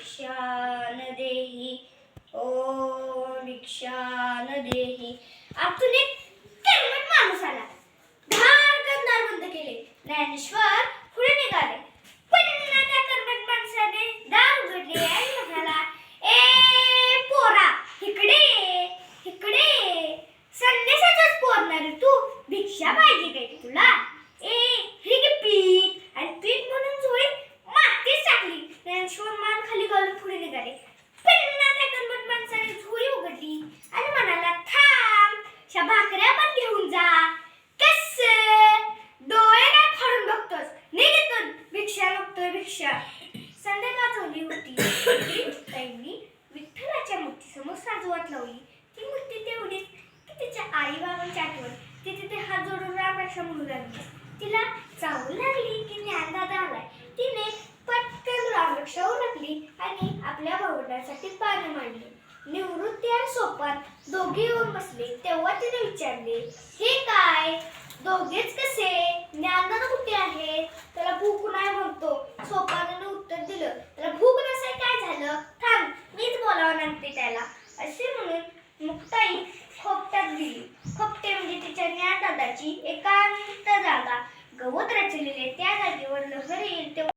भिक्षान देही। ओ भिक्षान देही। आतून एक कर्मट माणूस आला धाडकन दार बंद केले. ज्ञानेश्वर पुढे निघाले. निघाले पुन्हा त्या कर्मट माणसाने झोळी उघडली. आणि म्हणाला थांब ह्या भाकऱ्या पण घेऊन जा. कस? डोळे काय फाडून बघतोस. निघतून भिक्षा बघतोय भिक्षा. संध्याकाळ झाली होती. ताईंनी विठ्ठलाच्या मूर्तीसमोर साजवत लावली. ती मूर्ती तेवढीच की तिच्या आई बाबांची आठवण ती तिथे हात जोडून रामराक्षा म्हणू लागली तिला चावू लागली की ज्ञानदादा आलाय तिने पटकन रामरक्षा ओळखली आणि आपल्या भावंडासाठी मांडले. निवृत्ती आणि सोपान दोघे येऊन बसले. तेव्हा तिने विचारले हे काय? दोघेच कसे? ज्ञानदान कुठे आहे? त्याला भूक नाही म्हणतो. सोपानाने उत्तर दिलं त्याला भूक नसेल काय झालं? थांब मीच बोलावं लागते त्याला. असे म्हणून मुक्ताई खोपट्यात दिली खोपटे म्हणजे तिच्या ज्ञानदादाची एकांत जागा. गवत रचलेले त्या जागेवर लहर येईल तेव्हा